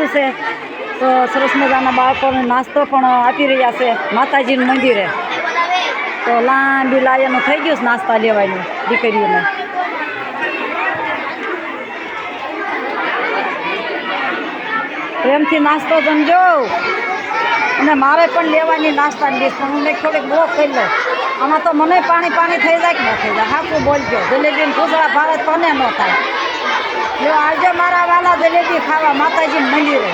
રાખ્યું છે. તો સરસ મજાના બાળકોને નાસ્તો પણ આપી રહ્યા છે માતાજીનું મંદિરે. તો લાંબી લાયનું થઈ ગયું છે નાસ્તા લેવાનું દીકરીઓને. પ્રેમથી નાસ્તો જમજો. અને મારે પણ લેવાની નાસ્તા ડીશ પણ હું થોડીક બહુ ખાઈ લઉં. આમાં તો મને પાણી પાણી થઈ જાય કે ન થઈ જાય? હાકું બોલજો. જલેબી ખુસરા ભારત કોને ન થાય? જો આવજો મારા વાલા જલેબી ખાવા માતાજી મંદિરે.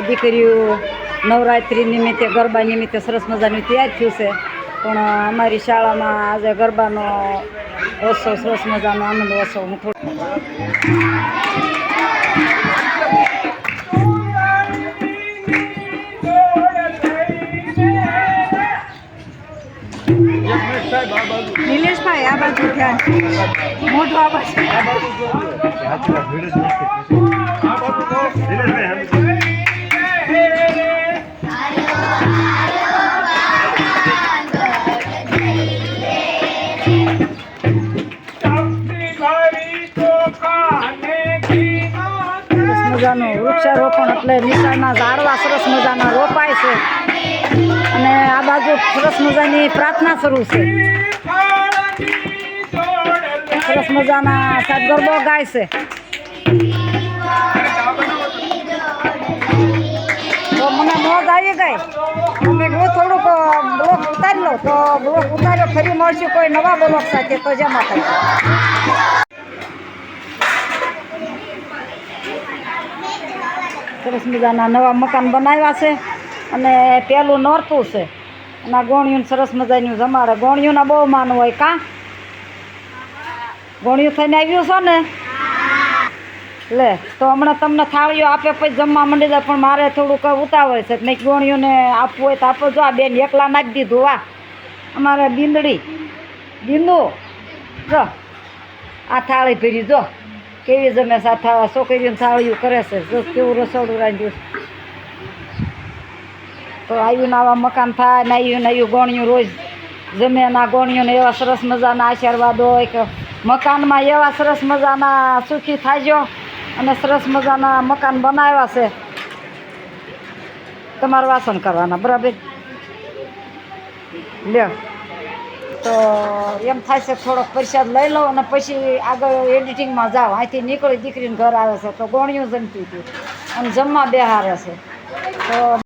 આ દીકરીઓ નવરાત્રિ નિમિત્તે ગરબા નિમિત્તે સરસ મજાની તૈયાર થયું છે. પણ અમારી શાળામાં આજે ગરબાનો ઉત્સવ સરસ મજાનો આનંદ ઉત્સવ હું થોડું નિલેશભાઈ આ બાજુ ધ્યાન મોઢું આ બાજુ. મજાનું વૃક્ષારોપણ એટલે નિશાળના ઝાડવા સરસ મજાના રોપાય છે. અને આ બાજુ સરસ મજાની પ્રાર્થના શરૂ છે. સરસ મજાના સાત ગરબો ગાય છે. તો મને મોજ આવી ગઈ. અને હું થોડુંક બ્લોક ઉતારી લઉં તો બ્લોક ઉતાર્યો, ફરી મળશે કોઈ નવા બ્લોક સાથે. તો જમા થાય સરસ મજાના નવા મકાન બનાવ્યા છે અને પેલું નોરતું છે. અને આ ગોણિયું સરસ મજાનું જમાડે. ગોણિયુંના બહુ માન હોય કાં? ગોણિયું થઈને આવ્યું છો ને? લે, તો હમણાં તમને થાળીઓ આપે પછી જમવા માંડી જાય, પણ મારે થોડુંક ઉતાવળ છે. નહીં ગોણિયુંને આપવું હોય તો આપો જો આ બેન એકલા નાખી દીધું. વાહ, અમારે બિંદડી. બિંદુ, જો. આ થાળી ભરી, જો. કેવી જમે સાથે છોકરીઓને થાળીઓ કરે છે. જો કેવું રસોડું રાંધ્યું. તો આવ્યું આવા મકાન થાય ને આવ્યું ને આવ્યું ગોણિયું રોજ જમે ના ગોણિયુંને એવા સરસ મજાના આશીર્વાદ હોય કે મકાનમાં એવા સરસ મજાના સુખી થાજો અને સરસ મજાના મકાન બનાવ્યા છે. તમારે વાસણ કરવાના, બરાબર? લ્યો. તો એમ થાય છે થોડોક પ્રસાદ લઈ લઉં અને પછી આગળ એડિટિંગમાં જાઓ અહીંથી નીકળી દીકરીને ઘર આવે છે. તો ગોણિયું જમતી હતી. અને જમવા બેહારે છે. તો